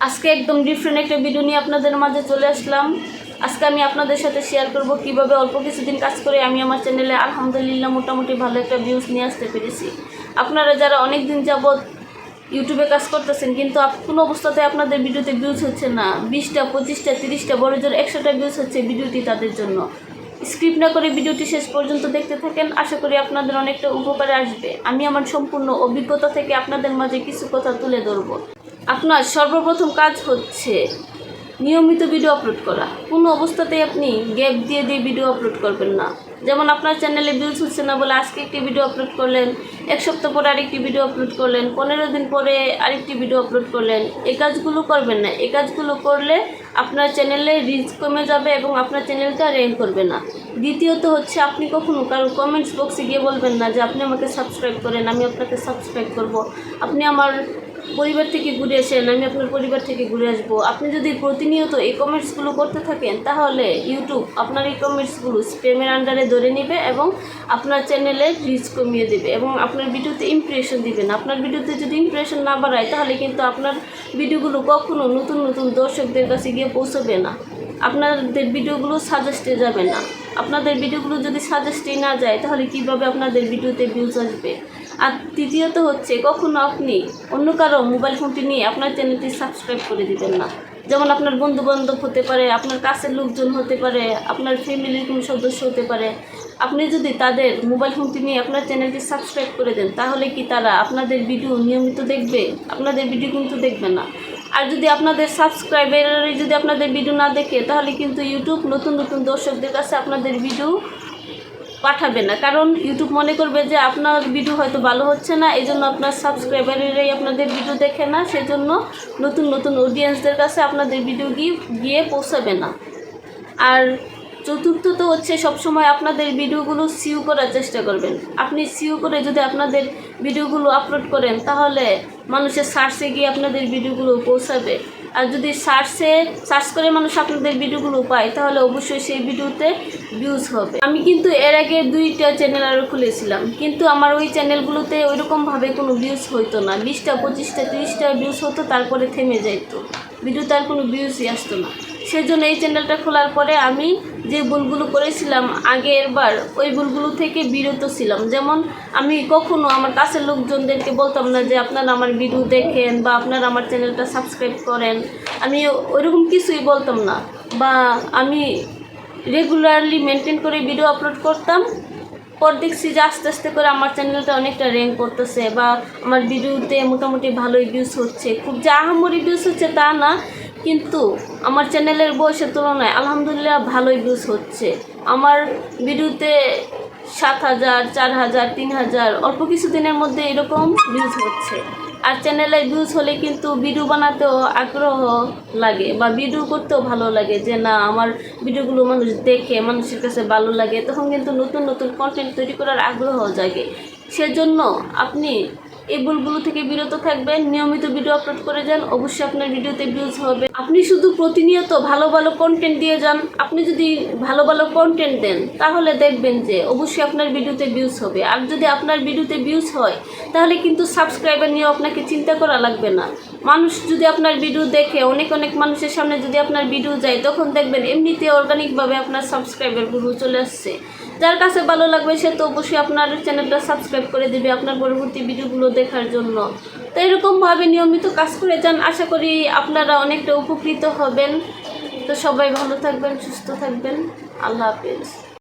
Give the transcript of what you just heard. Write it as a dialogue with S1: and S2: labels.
S1: আজকে একদম ডিফারেন্ট একটা ভিডিও নিয়ে আপনাদের মাঝে চলে আসলাম। আজকে আমি আপনাদের সাথে শেয়ার করব কীভাবে অল্প কিছুদিন কাজ করে আমি আমার চ্যানেলে আলহামদুলিল্লাহ মোটামুটি ভালো একটা ভিউজ নিয়ে আসতে পেরেছি। আপনারা যারা অনেক দিন যাবৎ ইউটিউবে কাজ করতেছেন, কিন্তু কোনো অবস্থাতে আপনাদের ভিডিওতে ভিউজ হচ্ছে না। বিশটা, পঁচিশটা, তিরিশটা, বড় জোর একশোটা ভিউজ হচ্ছে ভিডিওটি তাদের জন্য। স্ক্রিপ্ট না করে ভিডিওটি শেষ পর্যন্ত দেখতে থাকেন, আশা করি আপনাদের অনেকটা উপকারে আসবে। আমি আমার সম্পূর্ণ অভিজ্ঞতা থেকে আপনাদের মাঝে কিছু কথা তুলে ধরবো। আপনার সর্বপ্রথম কাজ হচ্ছে নিয়মিত ভিডিও আপলোড করা। কোনো অবস্থাতেই আপনি গ্যাপ দিয়ে দিয়ে ভিডিও আপলোড করবেন না। যেমন আপনার চ্যানেলে ভিউজ হচ্ছে না বলে আজকে একটি ভিডিও আপলোড করলেন, এক সপ্তাহ পরে আরেকটি ভিডিও আপলোড করলেন, পনেরো দিন পরে আরেকটি ভিডিও আপলোড করলেন এই কাজগুলো করবেন না। এই কাজগুলো করলে আপনার চ্যানেলে রিচ কমে যাবে এবং আপনার চ্যানেলটা র্যাঙ্ক করবে না। দ্বিতীয়ত হচ্ছে আপনি কখনো কারও কমেন্টস বক্সে গিয়ে বলবেন না যে, আপনি আমাকে সাবস্ক্রাইব করেন, আমি আপনাকে সাবস্ক্রাইব করব। আপনি আমার পরিবার থেকে ঘুরে আসেন, আমি আপনার পরিবার থেকে ঘুরে আসব। আপনি যদি প্রতিনিয়ত এই কমেন্টসগুলো করতে থাকেন, তাহলে ইউটিউব আপনার এই কমেন্টসগুলো স্প্যামের আন্ডারে ধরে নেবে এবং আপনার চ্যানেলে রিচ কমিয়ে দেবে এবং আপনার ভিডিওতে ইমপ্রেশন দিবে না। আপনার ভিডিওতে যদি ইমপ্রেশন না বাড়ায়, তাহলে কিন্তু আপনার ভিডিওগুলো কখনো নতুন নতুন দর্শকদের কাছে গিয়ে পৌঁছবে না। আপনাদের ভিডিওগুলো সাজেস্টে যাবে না। আপনাদের ভিডিওগুলো যদি সাজেস্টে না যায়, তাহলে কীভাবে আপনাদের ভিডিওতে ভিউজ আসবে? আর তৃতীয়ত হচ্ছে, কখনো আপনি অন্য কারও মোবাইল ফোনটি নিয়ে আপনার চ্যানেলটি সাবস্ক্রাইব করে দিবেন না। যেমন আপনার বন্ধু বান্ধব হতে পারে, আপনার কাছের লোকজন হতে পারে, আপনার ফ্যামিলির কোনো সদস্য হতে পারে। আপনি যদি তাদের মোবাইল ফোনটি নিয়ে আপনার চ্যানেলটি সাবস্ক্রাইব করে দেন, তাহলে কি তারা আপনাদের ভিডিও নিয়মিত দেখবে? আপনাদের ভিডিও কিন্তু দেখবে না। আর যদি আপনাদের সাবস্ক্রাইবারই যদি আপনাদের ভিডিও না দেখে, তাহলে কিন্তু ইউটিউব নতুন নতুন দর্শকদের কাছে আপনাদের ভিডিও পাঠাবে না। কারণ ইউটিউব মনে করবে যে আপনার ভিডিও হয়তো ভালো হচ্ছে না এই জন্য আপনার সাবস্ক্রাইবারেরাই আপনাদের ভিডিও দেখে না, সেজন্য নতুন নতুন অডিয়েন্সদের কাছে আপনাদের ভিডিও গিয়ে গিয়ে পৌঁছাবে না। আর চতুর্থত হচ্ছে সবসময় আপনাদের ভিডিওগুলো সিউ করার চেষ্টা করবেন। আপনি সিউ করে যদি আপনাদের ভিডিওগুলো আপলোড করেন, তাহলে মানুষের সার্চে গিয়ে আপনাদের ভিডিওগুলো পৌঁছাবে। আর যদি সার্চে সার্চ করে মানুষ আপনাদের ভিডিওগুলো পায়, তাহলে অবশ্যই সেই ভিডিওতে ভিউজ হবে। আমি কিন্তু এর আগে দুইটা চ্যানেল আরও খুলেছিলাম, কিন্তু আমার ওই চ্যানেলগুলোতে ওইরকমভাবে কোনো ভিউজ হইতো না। বিশটা, পঁচিশটা, তিরিশটা ভিউজ হতো, তারপরে থেমে যাইতো। ভিডিওতে আর কোনো ভিউজই আসতো না। সেজন্য এই চ্যানেলটা খোলার পরে আমি যে ভুলগুলো করেছিলাম আগের বার, ওই ভুলগুলো থেকে বিরত ছিলাম। যেমন আমি কখনো আমার কাছের লোকজনদেরকে বলতাম না যে আপনারা আমার ভিডিও দেখেন বা আপনারা আমার চ্যানেলটা সাবস্ক্রাইব করেন। আমি ওইরকম কিছুই বলতাম না। বা আমি রেগুলারলি মেনটেন করে ভিডিও আপলোড করতাম। পর দেখছি যে আস্তে আস্তে করে আমার চ্যানেলটা অনেকটা র্যাঙ্ক করতেছে বা আমার ভিডিওতে মোটামুটি ভালোই ভিউজ হচ্ছে। খুব যে আহামরি ভিউজ হচ্ছে তা না। কিন্তু আমার চ্যানেলের বয়সের তুলনায় আলহামদুলিল্লাহ ভালোই ভিউজ হচ্ছে। আমার ভিডিওতে সাত হাজার, চার হাজার, তিন হাজার, অল্প কিছু দিনের মধ্যে এরকম ভিউজ হচ্ছে। আর চ্যানেলে ভিউজ হলে কিন্তু ভিডিও বানাতেও আগ্রহ লাগে বা ভিডিও করতেও ভালো লাগে যে, না, আমার ভিডিওগুলো মানুষ দেখে, মানুষের কাছে ভালো লাগে। তখন কিন্তু নতুন নতুন কন্টেন্ট তৈরি করার আগ্রহ জাগে। সেজন্য আপনি এই ভুলগুলো থেকে বিরত থাকবেন, নিয়মিত ভিডিও আপলোড করে যান, অবশ্যই আপনার ভিডিওতে ভিউজ হবে। আপনি শুধু প্রতিনিয়ত ভালো ভালো কন্টেন্ট দিয়ে যান, আপনি যদি ভালো ভালো কন্টেন্ট দেন, তাহলে দেখবেন যে অবশ্যই আপনার ভিডিওতে ভিউজ হবে। আর যদি আপনার ভিডিওতে ভিউজ হয়, তাহলে কিন্তু সাবস্ক্রাইবার নিয়েও আপনাকে চিন্তা করা লাগবে না। মানুষ যদি আপনার ভিডিও দেখে, অনেক অনেক মানুষের সামনে যদি আপনার ভিডিও যায়, তখন দেখবেন এমনিতে অর্গানিকভাবে আপনার সাবস্ক্রাইবারগুলো চলে আসছে। যার কাছে ভালো লাগবে সে তো অবশ্যই আপনার চ্যানেলটা সাবস্ক্রাইব করে দিবে আপনার পরবর্তী ভিডিওগুলো দেখার জন্য। তো এরকমভাবে নিয়মিত কাজ করে যান, আশা করি আপনারা অনেকটা উপকৃত হবেন। তো সবাই ভালো থাকবেন, সুস্থ থাকবেন। আল্লাহ হাফেজ।